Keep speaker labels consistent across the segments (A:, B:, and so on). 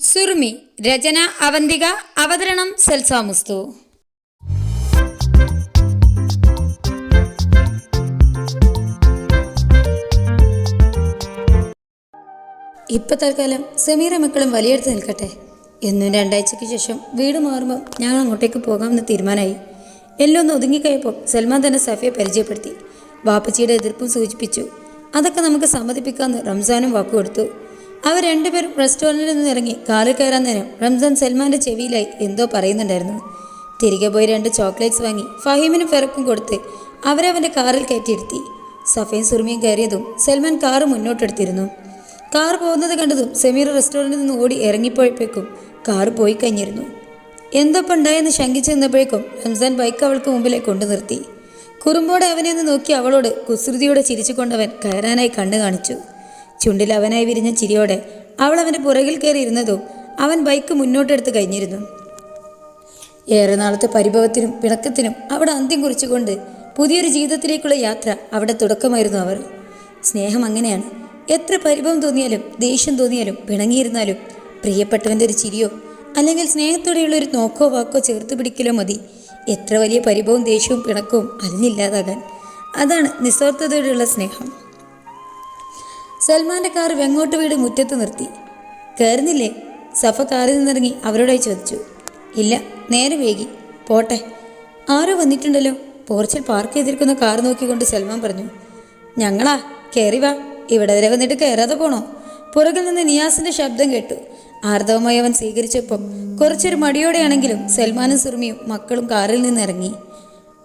A: സുറുമി രചന അവന്തിക അവതരണം സെൽസാമുസ്തു ഇപ്പൊ തൽക്കാലം സമീറ മക്കളും വലിയെടുത്ത് നിൽക്കട്ടെ. എന്നും രണ്ടാഴ്ചയ്ക്ക് ശേഷം വീട് മാറുമ്പോൾ ഞങ്ങൾ അങ്ങോട്ടേക്ക് പോകാമെന്ന് തീരുമാനമായി. എല്ലാം ഒന്ന് ഒതുങ്ങിക്കഴിയപ്പോൾ സൽമാൻ തന്നെ സഫിയെ പരിചയപ്പെടുത്തി. വാപ്പച്ചിയുടെ എതിർപ്പും സൂചിപ്പിച്ചു. അതൊക്കെ നമുക്ക് സമ്മതിപ്പിക്കാമെന്ന് റംസാനും വാക്കു കൊടുത്തു അവർ രണ്ടുപേരും റെസ്റ്റോറന്റിൽ നിന്ന് ഇറങ്ങി കാറിൽ കയറാൻ നേരം റംസാൻ സൽമാന്റെ ചെവിയിലായി എന്തോ പറയുന്നുണ്ടായിരുന്നു. തിരികെ പോയി രണ്ട് ചോക്ലേറ്റ്സ് വാങ്ങി ഫഹീമിനും ഫെറക്കും കൊടുത്ത് അവരവന്റെ കാറിൽ കയറ്റിയിരുത്തി. സഫയും സുറുമിയും കയറിയതും സൽമാൻ കാറ് മുന്നോട്ടെടുത്തിരുന്നു കാർ പോകുന്നത് കണ്ടതും സെമീർ റെസ്റ്റോറന്റിൽ നിന്ന് ഓടി ഇറങ്ങിപ്പോയപ്പോഴേക്കും കാർ പോയി കഴിഞ്ഞിരുന്നു. എന്തൊപ്പം ഉണ്ടായെന്ന് ശങ്കിച്ചു നിന്നപ്പോഴേക്കും റംസാൻ ബൈക്ക് അവൾക്ക് മുമ്പിലേക്ക് കൊണ്ടു നിർത്തി. കുറുമ്പോടെ അവനെ ഒന്ന് നോക്കി അവളോട് കുസൃതിയോടെ ചിരിച്ചുകൊണ്ടവൻ കയറാനായി കണ്ണു കാണിച്ചു. ചുണ്ടിൽ അവനായി വിരിഞ്ഞ ചിരിയോടെ അവൾ അവന്റെ പുറകിൽ കയറിയിരുന്നതും അവൻ ബൈക്ക് മുന്നോട്ടെടുത്ത് കഴിഞ്ഞിരുന്നു. ഏറെ നാളത്തെ പരിഭവത്തിനും പിണക്കത്തിനും അവിടെ അന്ത്യം കുറിച്ചുകൊണ്ട് പുതിയൊരു ജീവിതത്തിലേക്കുള്ള യാത്ര അവിടെ തുടക്കമായിരുന്നു അവർ. സ്നേഹം അങ്ങനെയാണ്. എത്ര പരിഭവം തോന്നിയാലും ദേഷ്യം തോന്നിയാലും പിണങ്ങിയിരുന്നാലും പ്രിയപ്പെട്ടവന്റെ ഒരു ചിരിയോ അല്ലെങ്കിൽ സ്നേഹത്തോടെയുള്ള ഒരു നോക്കോ വാക്കോ ചേർത്ത് പിടിക്കലോ മതി. എത്ര വലിയ പരിഭവവും ദേഷ്യവും പിണക്കവും അലിഞ്ഞില്ലാതാകാൻ. അതാണ് നിസ്വാർത്ഥതയോടെയുള്ള സ്നേഹം. സൽമാന്റെ കാർ വെങ്ങോട്ട് വീട് മുറ്റത്ത് നിർത്തി. കയറുന്നില്ലേ സഫ കാറിൽ നിന്നിറങ്ങി അവരോടായി ചോദിച്ചു. ഇല്ല നേരെ വേഗി പോട്ടെ. ആരോ വന്നിട്ടുണ്ടല്ലോ. പോർച്ചിൽ പാർക്ക് ചെയ്തിരിക്കുന്ന കാർ നോക്കിക്കൊണ്ട് സൽമാൻ പറഞ്ഞു. ഞങ്ങളാ കയറി വാ. ഇവിടെ വരെ വന്നിട്ട് കയറാതെ പോണോ? പുറകിൽ നിന്ന് നിയാസിന്റെ ശബ്ദം കേട്ടു. ആർദവമായി അവൻ സ്വീകരിച്ചപ്പോൾ കുറച്ചൊരു മടിയോടെയാണെങ്കിലും സൽമാനും സുറുമിയും മക്കളും കാറിൽ നിന്ന് ഇറങ്ങി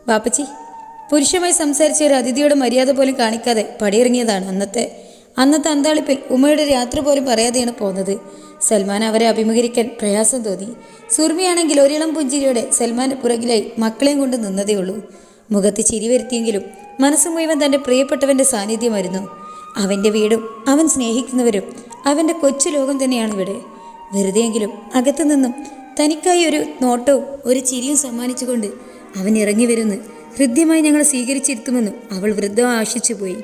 A: വാപ്പച്ചി പുരുഷമായി സംസാരിച്ച ഒരു അതിഥിയുടെ മര്യാദ പോലും കാണിക്കാതെ പടിയിറങ്ങിയതാണ് അന്നത്തെ അന്നത്തെ അന്താളിപ്പിൽ ഉമ്മയുടെ രാത്രി പോലും പറയാതെയാണ് പോകുന്നത് സൽമാൻ അവരെ അഭിമുഖീകരിക്കാൻ പ്രയാസം തോന്നി. സുർമിയാണെങ്കിൽ ഒരിളം പുഞ്ചിരിയോടെ സൽമാന്റെ പുറകിലായി മക്കളെയും കൊണ്ട് നിന്നതേ ഉള്ളൂ. മുഖത്ത് ചിരി വരുത്തിയെങ്കിലും മനസ്സ് മുഴുവൻ തന്റെ പ്രിയപ്പെട്ടവന്റെ സാന്നിധ്യമായിരുന്നു. അവന്റെ വീടും അവൻ സ്നേഹിക്കുന്നവരും അവന്റെ കൊച്ചു ലോകം തന്നെയാണ് ഇവിടെ വെറുതെയെങ്കിലും അകത്തു നിന്നും തനിക്കായി ഒരു നോട്ടവും ഒരു ചിരിയും സമ്മാനിച്ചുകൊണ്ട് അവൻ ഇറങ്ങി വരുന്നു ഹൃദ്യമായി ഞങ്ങൾ സ്വീകരിച്ചിരുത്തുമെന്നും അവൾ വൃദ്ധം ആശിച്ചു പോയി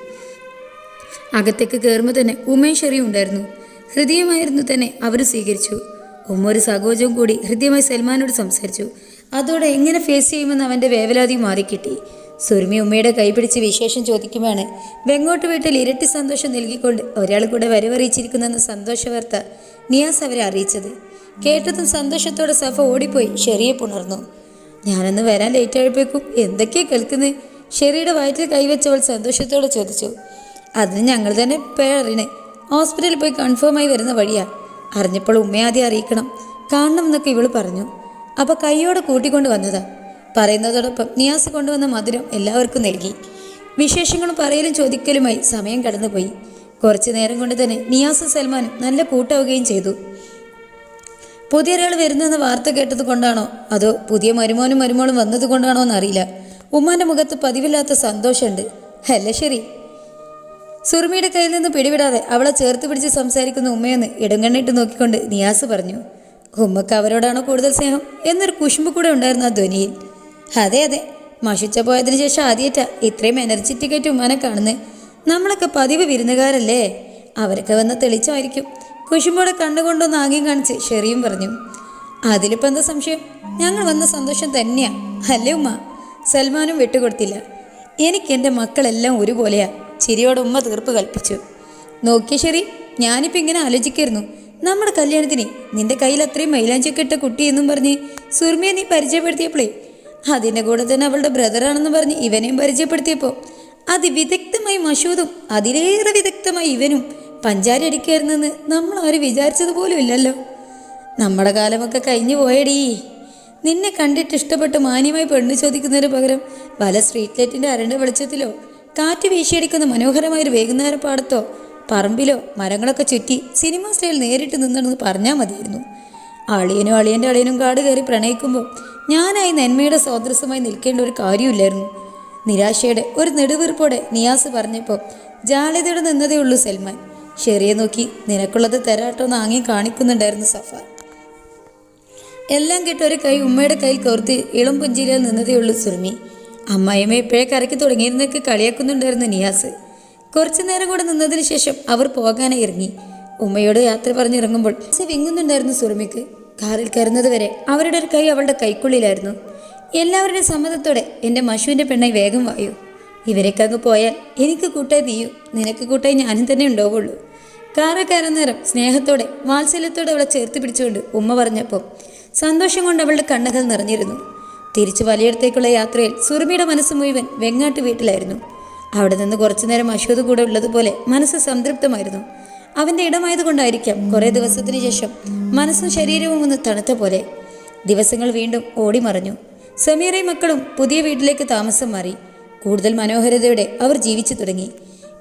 A: അകത്തേക്ക് കയറുമ്പോൾ തന്നെ ഉമയും ഷെറിയും ഉണ്ടായിരുന്നു. ഹൃദയമായിരുന്നു തന്നെ അവർ സ്വീകരിച്ചു. ഉമ്മ ഒരു സഹോജവും കൂടി ഹൃദ്യമായി സൽമാനോട് സംസാരിച്ചു. അതോടെ എങ്ങനെ ഫേസ് ചെയ്യുമെന്ന് അവന്റെ വേവലാതി മാറിക്കിട്ടി. സുരുമി ഉമ്മയുടെ കൈപിടിച്ച് വിശേഷം ചോദിക്കുമ്പോഴാണ് വെങ്ങോട്ട് വീട്ടിൽ ഇരട്ടി സന്തോഷം നൽകിക്കൊണ്ട് ഒരാൾ കൂടെ വരവറിയിച്ചിരിക്കുന്നെന്ന സന്തോഷ വാർത്ത നിയാസ് അവരെ അറിയിച്ചത്. കേട്ടതും സന്തോഷത്തോടെ സഫ ഓടിപ്പോയി ഷെറിയെ പുണർന്നു. ഞാനൊന്ന് വരാൻ ലേറ്റ് ആയപ്പോഴേക്കും എന്തൊക്കെയാ കേൾക്കുന്നത് ഷെറിയുടെ വയറ്റിൽ കൈവച്ചവൾ സന്തോഷത്തോടെ ചോദിച്ചു. അതിന് ഞങ്ങൾ തന്നെ പേറിനെ ഹോസ്പിറ്റലിൽ പോയി കൺഫേം ആയി വരുന്ന വഴിയാ. അറിഞ്ഞപ്പോൾ ഉമ്മയെ അറിയിക്കണം. കാണണം എന്നൊക്കെ ഇവൾ പറഞ്ഞു. അപ്പോൾ കൈയോടെ കൂട്ടിക്കൊണ്ട് വന്നതാ. പറയുന്നതോടൊപ്പം നിയാസ് കൊണ്ടുവന്ന മധുരം എല്ലാവർക്കും നൽകി. വിശേഷങ്ങളും പറയലും ചോദിക്കലുമായി സമയം കടന്നുപോയി. കുറച്ചു നേരം കൊണ്ട് തന്നെ നിയാസും സൽമാനും നല്ല കൂട്ടാവുകയും ചെയ്തു. പുതിയ ഒരാൾ വരുന്നെന്ന വാർത്ത കേട്ടത് കൊണ്ടാണോ? അതോ പുതിയ മരുമോനും മരുമോളും വന്നത് കൊണ്ടാണോ എന്നറിയില്ല. ഉമ്മാന്റെ മുഖത്ത് പതിവില്ലാത്ത സന്തോഷമുണ്ട്. അല്ല ശരി. സുറുമിയുടെ കയ്യിൽ നിന്ന് പിടിവിടാതെ അവളെ ചേർത്ത് പിടിച്ച് സംസാരിക്കുന്ന ഉമ്മയെന്ന് ഇടങ്കണ്ണിട്ട് നോക്കിക്കൊണ്ട് നിയാസ് പറഞ്ഞു ഉമ്മക്ക് അവരോടാണോ കൂടുതൽ സ്നേഹം? എന്നൊരു കുശുമ്പ് കൂടെ ഉണ്ടായിരുന്നു ആ ധ്വനിയിൽ. അതെ അതെ. മഷിച്ച പോയതിനു ശേഷം ആദ്യേറ്റ ഇത്രയും എനർജി ടിക്കറ്റ് ഉമ്മാനെ കാണുന്നത് നമ്മളൊക്കെ പതിവ് വിരുന്നുകാരല്ലേ? അവരൊക്കെ വന്ന തെളിച്ചമായിരിക്കും. കുശുമ്പോടെ കണ്ടുകൊണ്ടൊന്ന് ആംഗ്യം കാണിച്ച് ഷെറിയും പറഞ്ഞു അതിലിപ്പോൾ എന്താ സംശയം? ഞങ്ങൾ വന്ന സന്തോഷം തന്നെയാ. അല്ലേ ഉമ്മ? സൽമാനും വിട്ടുകൊടുത്തില്ല. എനിക്ക് എന്റെ മക്കളെല്ലാം ഒരുപോലെയാ. ചിരിയോടെ ഉമ്മ തീർപ്പ് കൽപ്പിച്ചു. നോക്കിയ ശരി ഞാനിപ്പോൾ ഇങ്ങനെ ആലോചിക്കായിരുന്നു. നമ്മുടെ കല്യാണത്തിന് നിന്റെ കയ്യിൽ അത്രയും മൈലാഞ്ചൊക്കെ ഇട്ട കുട്ടി എന്നും പറഞ്ഞ് സുർമിയെ നീ പരിചയപ്പെടുത്തിയപ്പോളേ അതിന്റെ കൂടെ തന്നെ അവളുടെ ബ്രദറാണെന്ന് പറഞ്ഞ് ഇവനെയും പരിചയപ്പെടുത്തിയപ്പോൾ അതിവിദഗ്ധമായി മഷൂദും അതിലേറെ വിദഗ്ധമായി ഇവനും പഞ്ചാരി അടിക്കായിരുന്നെന്ന് നമ്മൾ ആരും വിചാരിച്ചത് പോലും ഇല്ലല്ലോ. നമ്മുടെ കാലമൊക്കെ കഴിഞ്ഞു പോയടീ. നിന്നെ കണ്ടിട്ട് ഇഷ്ടപ്പെട്ട് മാന്യമായി പെണ്ണ് ചോദിക്കുന്നതിന് പകരം പല സ്ട്രീറ്റ് ലൈറ്റിന്റെ അരണ്ട വെളിച്ചത്തിലോ കാറ്റ് വീശിയടിക്കുന്ന മനോഹരമായൊരു വൈകുന്നേര പാടത്തോ പറമ്പിലോ മരങ്ങളൊക്കെ ചുറ്റി സിനിമ സ്റ്റൈൽ നേരിട്ട് നിന്നെന്ന് പറഞ്ഞാൽ മതിയായിരുന്നു. അളിയനും അളിയന്റെ അളിയനും കാട് കയറി പ്രണയിക്കുമ്പോൾ ഞാനായി നന്മയുടെ സ്വാതന്ത്ര്യമായി നിൽക്കേണ്ട ഒരു കാര്യമില്ലായിരുന്നു നിരാശയുടെ ഒരു നെടുവീർപ്പോടെ നിയാസ് പറഞ്ഞപ്പോൾ ജാള്യതയോടെ നിന്നതേ ഉള്ളൂ സൽമാൻ. ഷെറിയെ നോക്കി നിനക്കുള്ളത് തരാട്ടോ എന്ന് ആംഗ്യം കാണിക്കുന്നുണ്ടായിരുന്നു സഫ എല്ലാം കേട്ട് ഒരു കൈ ഉമ്മയുടെ കയ്യിൽ കോർത്ത് ഇളം പുഞ്ചിരിയിൽ നിന്നതേയുള്ളൂ സുർമി. അമ്മായിയമ്മ ഇപ്പോഴേ കരയ്ക്ക് തുടങ്ങിയിരുന്നൊക്കെ കളിയാക്കുന്നുണ്ടായിരുന്നു നിയാസ്. കുറച്ചു നേരം കൂടെ നിന്നതിന് ശേഷം അവർ പോകാനായി ഇറങ്ങി. ഉമ്മയോട് യാത്ര പറഞ്ഞിറങ്ങുമ്പോൾ വിങ്ങുന്നുണ്ടായിരുന്നു സുറുമിക്ക്. കാറിൽ കയറുന്നത് വരെ അവരുടെ ഒരു കൈ അവളുടെ കൈക്കുള്ളിലായിരുന്നു. എല്ലാവരുടെ സമ്മതത്തോടെ എന്റെ മഷുവിന്റെ പെണ്ണായി വേഗം വായു. ഇവരൊക്കെ അങ്ങ് പോയാൽ എനിക്ക് കൂട്ടായി നീയു നിനക്ക് കൂട്ടായി ഞാനും തന്നെ ഉണ്ടാവുള്ളൂ. കാറ് കയറുന്ന നേരം സ്നേഹത്തോടെ വാത്സല്യത്തോടെ അവളെ ചേർത്ത് പിടിച്ചുകൊണ്ട് ഉമ്മ പറഞ്ഞപ്പോൾ സന്തോഷം കൊണ്ട് അവളുടെ കണ്ണുകൾ നിറഞ്ഞിരുന്നു. തിരിച്ചു വലിയടത്തേക്കുള്ള യാത്രയിൽ സുറുമിയുടെ മനസ്സ് മുഴുവൻ വെങ്ങാട്ട് വീട്ടിലായിരുന്നു. അവിടെ നിന്ന് കുറച്ചു നേരം അശ്വത് കൂടെ ഉള്ളതുപോലെ മനസ്സ് സംതൃപ്തമായിരുന്നു. അവന്റെ ഇടമായതുകൊണ്ടായിരിക്കാം കുറേ ദിവസത്തിന് ശേഷം മനസ്സും ശരീരവും ഒന്ന് തണുത്ത പോലെ. ദിവസങ്ങൾ വീണ്ടും ഓടിമറഞ്ഞു സമീറയും മക്കളും പുതിയ വീട്ടിലേക്ക് താമസം മാറി. കൂടുതൽ മനോഹരതയോടെ അവർ ജീവിച്ചു തുടങ്ങി.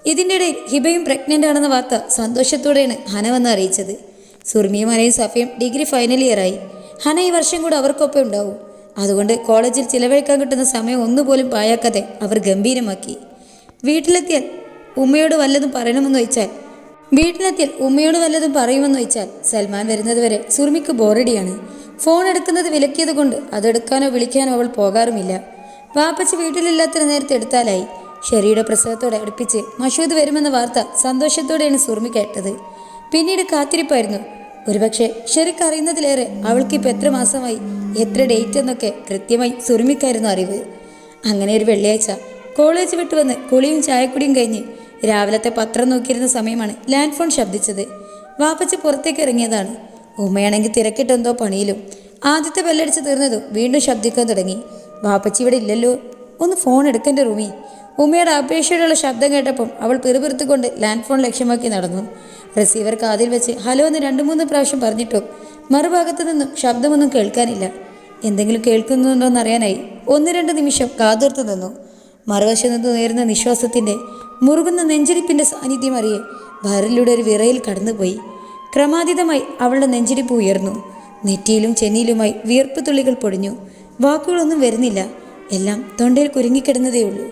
A: ഇതിന്റെ ഹിബയും പ്രഗ്നന്റ് ആണെന്ന വാർത്ത സന്തോഷത്തോടെയാണ് ഹന വന്ന് അറിയിച്ചത്. സുർമിയും സഫയും ഡിഗ്രി ഫൈനൽ ഇയറായി ഹന ഈ വർഷം കൂടെ അവർക്കൊപ്പം ഉണ്ടാവും. അതുകൊണ്ട് കോളേജിൽ ചിലവഴിക്കാൻ കിട്ടുന്ന സമയം ഒന്നുപോലും പായാക്കാതെ അവർ ഗംഭീരമാക്കി. വീട്ടിലെത്തിയാൽ ഉമ്മയോട് വല്ലതും പറയണമെന്ന് വെച്ചാൽ വീട്ടിലെത്തിയാൽ ഉമ്മയോട് വല്ലതും പറയുമെന്ന് വെച്ചാൽ സൽമാൻ വരുന്നതുവരെ സുർമിക്ക് ബോറടിയാണ്. ഫോൺ എടുക്കുന്നത് വിലക്കിയത് കൊണ്ട് അതെടുക്കാനോ വിളിക്കാനോ അവൾ പോകാറുമില്ല. വാപ്പച്ചി വീട്ടിലില്ലാത്ത നേരത്തെ എടുത്താലായി. ഷെറിയുടെ പ്രസവത്തോടെ അടുപ്പിച്ച് മഷൂദ് വരുമെന്ന വാർത്ത സന്തോഷത്തോടെയാണ് സുർമി കേട്ടത്. പിന്നീട് കാത്തിരിപ്പായിരുന്നു. ഒരുപക്ഷെ ഷെറിക്ക് അറിയുന്നതിലേറെ അവൾക്കിപ്പോൾ എത്ര മാസമായി എത്ര ഡേറ്റ് എന്നൊക്കെ കൃത്യമായി സുറുമിക്കായിരുന്നു അറിവ്. അങ്ങനെ ഒരു വെള്ളിയാഴ്ച കോളേജ് വിട്ട് വന്ന് കുളിയും ചായക്കുടിയും കഴിഞ്ഞ് രാവിലത്തെ പത്രം നോക്കിയിരുന്ന സമയമാണ് ലാൻഡ് ഫോൺ ശബ്ദിച്ചത്. വാപ്പച്ചി പുറത്തേക്ക് ഇറങ്ങിയതാണ്. ഉമ്മയാണെങ്കിൽ തിരക്കിട്ടെന്തോ പണിയിലും ആദ്യത്തെ ബെല്ലടിച്ച് തീർന്നതും വീണ്ടും ശബ്ദിക്കാൻ തുടങ്ങി. വാപ്പച്ചി ഇവിടെ ഇല്ലല്ലോ ഒന്ന് ഫോൺ എടുക്കേണ്ട റൂമി. ഉമ്മയുടെ അപേക്ഷയോടുള്ള ശബ്ദം കേട്ടപ്പം അവൾ പിറുപിറുത്തുകൊണ്ട് ലാൻഡ് ഫോൺ ലക്ഷ്യമാക്കി നടന്നു. റിസീവർ കാതിൽ വെച്ച് ഹലോ എന്ന് രണ്ടു മൂന്ന് പ്രാവശ്യം പറഞ്ഞിട്ടും. മറുഭാഗത്തു നിന്നും ശബ്ദമൊന്നും കേൾക്കാനില്ല. എന്തെങ്കിലും കേൾക്കുന്നുണ്ടോ എന്നറിയാനായി ഒന്ന് രണ്ട് നിമിഷം കാതോർത്തു നിന്നു. മറുവശം നിന്ന് ഉയരുന്ന നിശ്വാസത്തിന്റെ മുറുകുന്ന നെഞ്ചിരിപ്പിന്റെ സാന്നിധ്യം അറിയെ വയറിലൂടെ ഒരു വിറയിൽ കടന്നുപോയി. ക്രമാതീതമായി അവളുടെ നെഞ്ചിരിപ്പ് ഉയർന്നു. നെറ്റിയിലും ചെന്നിയിലുമായി വിയർപ്പ് തുള്ളികൾ പൊടിഞ്ഞു. വാക്കുകളൊന്നും വരുന്നില്ല. എല്ലാം തൊണ്ടയിൽ കുരുങ്ങിക്കിടന്നതേയുള്ളൂ.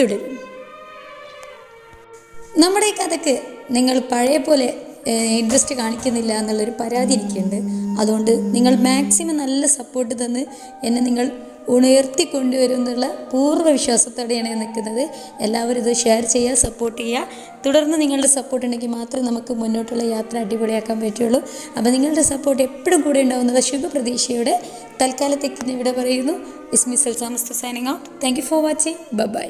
A: തുടരും. നമ്മുടെ ഈ കഥക്ക് നിങ്ങൾ പഴയ പോലെ ഇൻട്രസ്റ്റ് കാണിക്കുന്നില്ല എന്നുള്ളൊരു പരാതി എനിക്കുണ്ട്. അതുകൊണ്ട് നിങ്ങൾ മാക്സിമം നല്ല സപ്പോർട്ട് തന്ന് എന്നെ നിങ്ങൾ ഉണർത്തി കൊണ്ടുവരും എന്നുള്ള പൂർവ വിശ്വാസത്തോടെയാണ് ഞാൻ നിൽക്കുന്നത്. എല്ലാവരും ഇത് ഷെയർ ചെയ്യുക സപ്പോർട്ട് ചെയ്യുക. തുടർന്ന് നിങ്ങളുടെ സപ്പോർട്ട് ഉണ്ടെങ്കിൽ മാത്രമേ നമുക്ക് മുന്നോട്ടുള്ള യാത്ര അടിപൊളിയാക്കാൻ പറ്റുള്ളൂ. അപ്പോൾ നിങ്ങളുടെ സപ്പോർട്ട് എപ്പോഴും കൂടെ ഉണ്ടാവുന്നത് ശുഭപ്രതീക്ഷയോടെ തൽക്കാലത്തേക്ക് ഇവിടെ പറയുന്നു. ഇസ്മിസൽ Samastha signing out thank you for watching bye